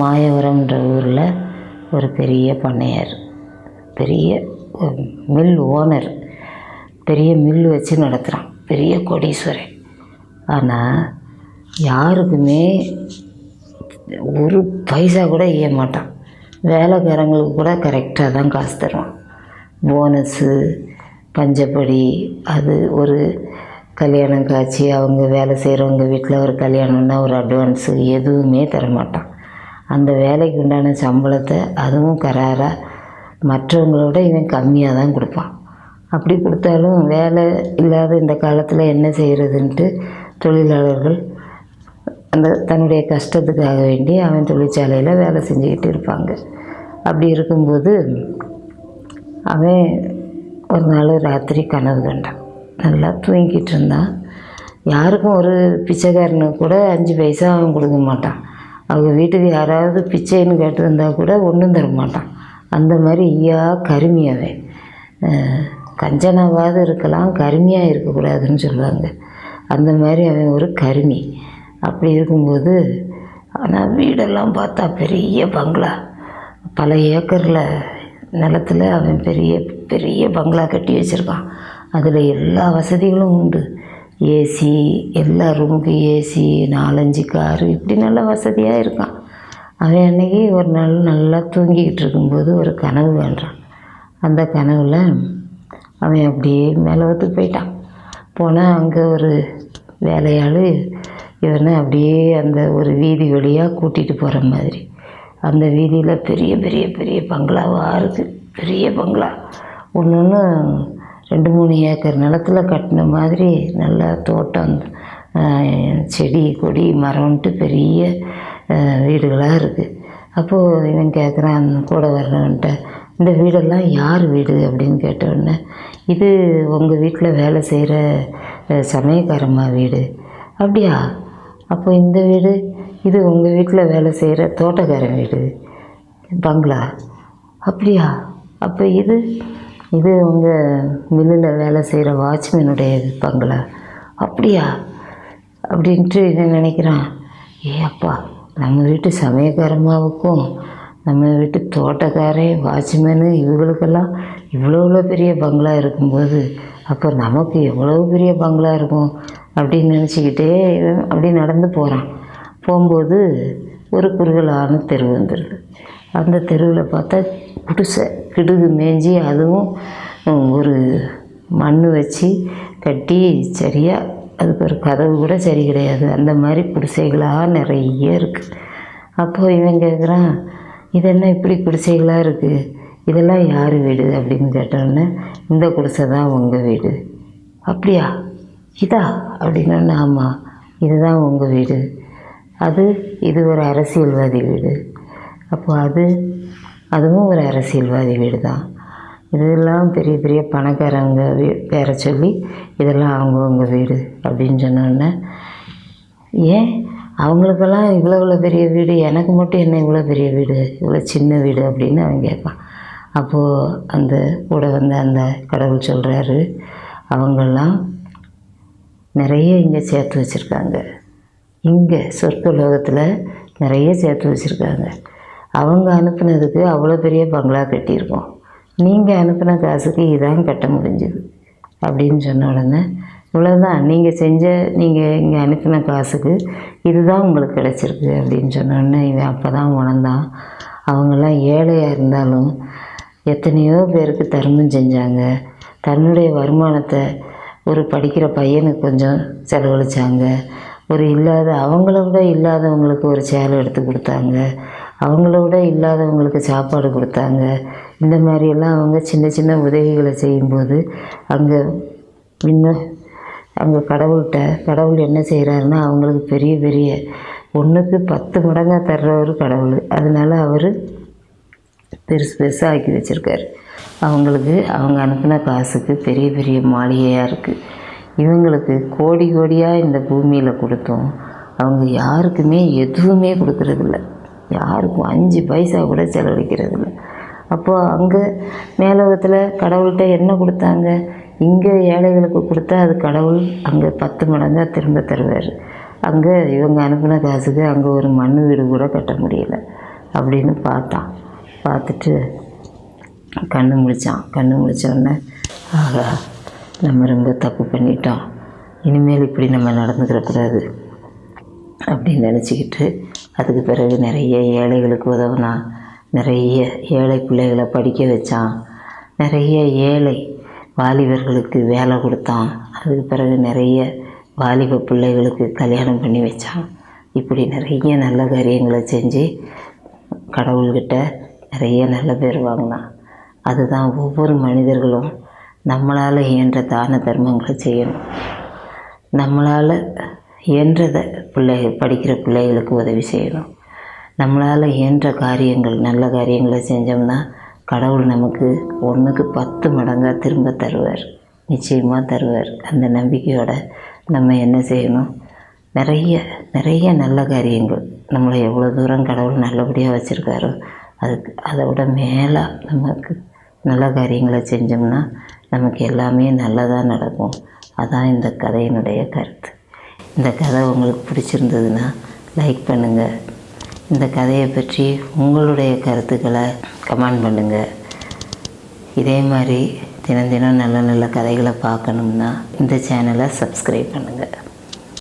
மாயவரம்ன்ற ஊரில் ஒரு பெரிய பண்ணையார். பெரிய மில் ஓனர். பெரிய மில் வச்சு நடத்துகிறான் பெரிய கோடீஸ்வரன். ஆனால் யாருக்குமே ஒரு பைசா கூட ஈய மாட்டான். வேலைக்காரங்களுக்கு கூட கரெக்டாக தான் காசு தருவான். போனஸு பஞ்சப்படி அது ஒரு கல்யாணம் காட்சி அவங்க வேலை செய்கிறவங்க வீட்டில் ஒரு கல்யாணம்னா ஒரு அட்வான்ஸு எதுவுமே தரமாட்டான். அந்த வேலைக்கு உண்டான சம்பளத்தை அதுவும் கராராக மற்றவங்களோட இவன் கம்மியாக தான் கொடுப்பான். அப்படி கொடுத்தாலும் வேலை இல்லாத இந்த காலத்தில் என்ன செய்கிறதுன்ட்டு தொழிலாளர்கள் அந்த தன்னுடைய கஷ்டத்துக்காக வேண்டி அவன் தொழிற்சாலையில் வேலை செஞ்சுக்கிட்டு இருப்பாங்க. அப்படி இருக்கும்போது அவன் ஒரு நாள் ராத்திரி கனவு கண்டான். நல்லா தூங்கிக்கிட்டு இருந்தான். யாருக்கும் ஒரு பிச்சைக்காரனுக்கு கூட அஞ்சு பைசா அவன் கொடுக்க மாட்டான். அவங்க வீட்டுக்கு யாராவது பிச்சைன்னு கேட்டிருந்தா கூட ஒன்றும் தர மாட்டான். அந்த மாதிரி ஐயா கருமி அவன். அஹ், கஞ்சனாவாவது இருக்கலாம் கருமியாக இருக்கக்கூடாதுன்னு சொல்லுவாங்க. அந்த மாதிரி அவன் ஒரு கருமி. அப்படி இருக்கும்போது ஆனால் வீடெல்லாம் பார்த்தா பெரிய பங்களா. பல ஏக்கரில் நிலத்துல அவன் பெரிய பெரிய பங்களா கட்டி வச்சுருக்கான். அதில் எல்லா வசதிகளும் உண்டு. ஏசி எல்லா ரூமுக்கு ஏசி நாலஞ்சு காரு இப்படி நல்ல வசதியாக இருக்கான். அவன் அன்னைக்கு ஒரு நாள் நல்லா தூங்கிக்கிட்டு இருக்கும்போது ஒரு கனவு வேண்டான் அந்த கனவில் அவன் அப்படியே மேலவத்துக்கு போயிட்டான். போனால் அங்கே ஒரு வேலையாள் இவனை அப்படியே அந்த ஒரு வீதி வழியாக கூட்டிகிட்டு போகிற மாதிரி. அந்த வீதியில் பெரிய பெரிய பெரிய பங்களாவாக இருக்குது பெரிய பங்களா. ஒன்று ஒன்று ரெண்டு மூணு ஏக்கர் நிலத்துல கட்டின மாதிரி நல்ல தோட்டம் செடி கொடி மரம்ன்ட்டு பெரிய வீடுகளாக இருக்குது அப்போது இவன் கேட்குறான் கூட வர்றவன்ட்ட இந்த வீடெல்லாம் யார் வீடு? அப்படின்னு கேட்டவுடனே இது உங்கள் வீட்டில் வேலை செய்கிற சமயக்காரம்மா வீடு. அப்படியா? அப்போ இந்த வீடு இது உங்கள் வீட்டில் வேலை செய்கிற தோட்டக்காரன் வீடு பங்களா? அப்படியா? அப்போ இது இது உங்கள் மில்லில் வேலை செய்கிற வாட்ச்மேனுடைய பங்களா. அப்படியா? அப்படின்ட்டு என்ன நினைக்கிறான். ஏ அப்பா நம்ம வீட்டு சமயக்காரமாவுக்கும் நம்ம வீட்டு தோட்டக்காரே வாட்ச்மேனு இவங்களுக்கெல்லாம் இவ்வளோ இவ்வளோ பெரிய பங்களா இருக்கும்போது அப்போ நமக்கு எவ்வளோ பெரிய பங்களா இருக்கும் அப்படின்னு நினச்சிக்கிட்டே அப்படி நடந்து போகிறான் போகும்போது ஒரு குறுகலான தெரு வந்துடுது அந்த தெருவில் பார்த்தா குடிசை. கிடுகு மேய்ஞ்சி அதுவும் ஒரு மண் வச்சு கட்டி சரியாக அதுக்கு ஒரு கதவு கூட சரி கிடையாது. அந்த மாதிரி குடிசைகளாக நிறைய இருக்குது அப்போது இவன் கேட்குறான் இது என்ன இப்படி குடிசைகளாக இருக்குது இதெல்லாம் யார் வீடு? அப்படின்னு கேட்டோன்னே இந்த குடிசை தான் உங்கள் வீடு. அப்படியா? இதா? அப்படின்னா ஆமாம் இதுதான் உங்கள் வீடு. அது இது ஒரு அரசியல்வாதி வீடு. அப்போது அது அதுவும் ஒரு அரசியல்வாதி வீடு தான் இதெல்லாம் பெரிய பெரிய பணக்காரங்க வீ பேரை சொல்லி இதெல்லாம் அவங்கவுங்க வீடு அப்படின்னு சொன்னோன்னே. ஏன்? அவங்களுக்கெல்லாம் இவ்வளோ இவ்வளோ பெரிய வீடு எனக்கு மட்டும் என்ன இவ்வளோ பெரிய வீடு இவ்வளோ சின்ன வீடு அப்படின்னு அவன் கேட்பான். அப்போது அந்த கூட வந்த அந்த கடவுள் சொல்கிறாரு அவங்கெல்லாம் நிறைய இங்கே சேர்த்து வச்சுருக்காங்க. இங்கே சொர்க்க உலகத்தில் நிறைய சேர்த்து வச்சுருக்காங்க. அவங்க அனுப்புனதுக்கு அவ்வளோ பெரிய பங்களா கட்டியிருக்கோம். நீங்கள் அனுப்பின காசுக்கு இதான் கட்ட முடிஞ்சுது. அப்படின்னு சொன்ன உடனே இவ்வளோதான் நீங்கள் செஞ்ச நீங்கள் இங்கே அனுப்பின காசுக்கு இதுதான் உங்களுக்கு கிடச்சிருக்கு. அப்படின்னு சொன்ன உடனே இவன் அப்போ தான் உணர்ந்தான் அவங்கெல்லாம் ஏழையாக இருந்தாலும் எத்தனையோ பேருக்கு தர்மம் செஞ்சாங்க. தன்னுடைய வருமானத்தை ஒரு படிக்கிற பையனுக்கு கொஞ்சம் செலவழிச்சாங்க. ஒரு இல்லாத அவங்கள விட இல்லாதவங்களுக்கு ஒரு சேலை எடுத்து கொடுத்தாங்க. அவங்களோட இல்லாதவங்களுக்கு சாப்பாடு கொடுத்தாங்க. இந்த மாதிரியெல்லாம் அவங்க சின்ன சின்ன உதவிகளை செய்யும்போது அங்கே இன்னும் அங்கே கடவுள்கிட்ட கடவுள் என்ன செய்கிறாருன்னா அவங்களுக்கு பெரிய பெரிய ஒன்றுக்கு பத்து மடங்காக தர்றவர் கடவுள். அதனால அவர் பெருசு பெருசாக ஆக்கி வச்சுருக்காரு. அவங்களுக்கு அவங்க அனுப்பின காசுக்கு பெரிய பெரிய மாளிகையாக இருக்குது இவங்களுக்கு கோடி கோடியாக இந்த பூமியில் கொடுத்தோம். அவங்க யாருக்குமே எதுவுமே கொடுக்குறதில்ல. யாருக்கும் அஞ்சு பைசா கூட செலவழிக்கிறதில்ல. அப்போது அங்கே மேலோகத்தில் கடவுள்கிட்ட என்ன கொடுத்தாங்க? இங்கே ஏழைகளுக்கு கொடுத்தா அது கடவுள் அங்கே பத்து மடங்காக திரும்ப தருவார். அங்கே இவங்க அனுப்பின காசுக்கு அங்கே ஒரு மண் வீடு கூட கட்ட முடியல அப்படின்னு பார்த்தான். பார்த்துட்டு கண்ணு முழிச்சான். கண்ணு முடித்தோடனே ஆகா நம்ம ரொம்ப தப்பு பண்ணிட்டோம். இனிமேல் இப்படி நம்ம நடந்துக்கிடக்கூடாது அப்படின்னு நினச்சிக்கிட்டு அதுக்கு பிறகு நிறைய ஏழைகளுக்கு உதவுனான். நிறைய ஏழை பிள்ளைகளை படிக்க வச்சான். நிறைய ஏழை வாலிபர்களுக்கு வேலை கொடுத்தான். அதுக்கு பிறகு நிறைய வாலிப பிள்ளைகளுக்கு கல்யாணம் பண்ணி வச்சான். இப்படி நிறைய நல்ல காரியங்களை செஞ்சு கடவுள்கிட்ட நிறைய நல்ல பேர் வாங்கினான். அதுதான் ஒவ்வொரு மனிதர்களும் நம்மளால் இயன்ற தான தர்மங்களை செய்யணும். நம்மளால் இயன்றதை பிள்ளை படிக்கிற பிள்ளைகளுக்கு உதவி செய்யணும். நம்மளால் இயன்ற காரியங்கள் நல்ல காரியங்களை செஞ்சோம்னா கடவுள் நமக்கு ஒன்றுக்கு பத்து மடங்காக திரும்ப தருவார். நிச்சயமாக தருவார். அந்த நம்பிக்கையோட நம்ம என்ன செய்யணும்? நிறைய நிறைய நல்ல காரியங்கள். நம்மளை எவ்வளோ தூரம் கடவுள் நல்லபடியாக வச்சுருக்காரோ அதுக்கு அதை விட மேலே நமக்கு நல்ல காரியங்களை செஞ்சோம்னா நமக்கு எல்லாமே நல்லதாக நடக்கும். அதான் இந்த கதையினுடைய கருத்து. இந்த கதை உங்களுக்கு பிடிச்சிருந்ததுன்னா லைக் பண்ணுங்கள் இந்த கதையை பற்றி உங்களுடைய கருத்துக்களை கமெண்ட் பண்ணுங்கள் இதே மாதிரி தினம் தினம் நல்ல நல்ல கதைகளை பார்க்கணும்னா இந்த சேனலை சப்ஸ்கிரைப் பண்ணுங்கள்